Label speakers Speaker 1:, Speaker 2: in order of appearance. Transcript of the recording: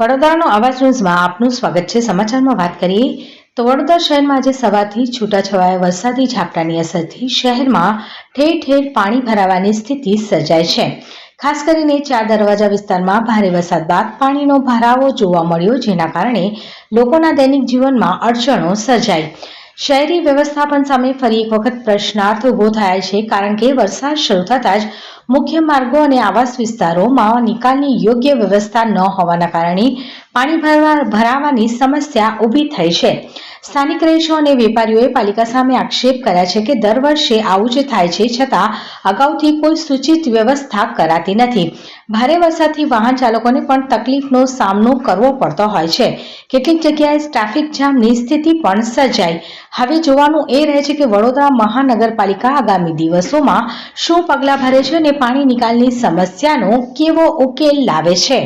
Speaker 1: વડોદરાનો અવાજ ન્યૂઝમાં આપનું સ્વાગત છે. સમાચારમાં વાત કરીએ તો વડોદરા શહેરમાં આજે સવારથી છૂટાછવાયા વરસાદી ઝાપટાની અસરથી શહેરમાં ઠેર ઠેર પાણી ભરાવાની સ્થિતિ સર્જાય છે. ખાસ કરીને ચાર દરવાજા વિસ્તારમાં ભારે વરસાદ બાદ પાણીનો ભરાવો જોવા મળ્યો, જેના કારણે લોકોના દૈનિક જીવનમાં અડચણો સર્જાઈ. શહેરી વ્યવસ્થાપન સામે ફરી એક વખત પ્રશ્નાર્થ ઊભો થયા છે, કારણ કે વરસાદ શરૂ થતાં જ મુખ્ય માર્ગો અને આવાસ વિસ્તારોમાં નિકાલની યોગ્ય વ્યવસ્થા ન હોવાના કારણે પાણી ભરવા ભરાવાની સમસ્યા ઊભી થઈ છે. સ્થાનિક રહીશો અને વેપારીઓએ પાલિકા સામે આક્ષેપ કર્યા છે કે દર વર્ષે આવું જ થાય છે છતાં અગાઉથી કોઈ સૂચિત વ્યવસ્થા કરાતી નથી. ભારે વરસાદથી વાહન ચાલકોને પણ તકલીફનો સામનો કરવો પડતો હોય છે. કેટલીક જગ્યાએ ટ્રાફિક જામની સ્થિતિ પણ સર્જાઈ. હવે જોવાનું એ રહે છે કે વડોદરા મહાનગરપાલિકા આગામી દિવસોમાં શું પગલાં ભરે છે અને પાણી નિકાલની સમસ્યાનો કેવો ઉકેલ લાવે છે?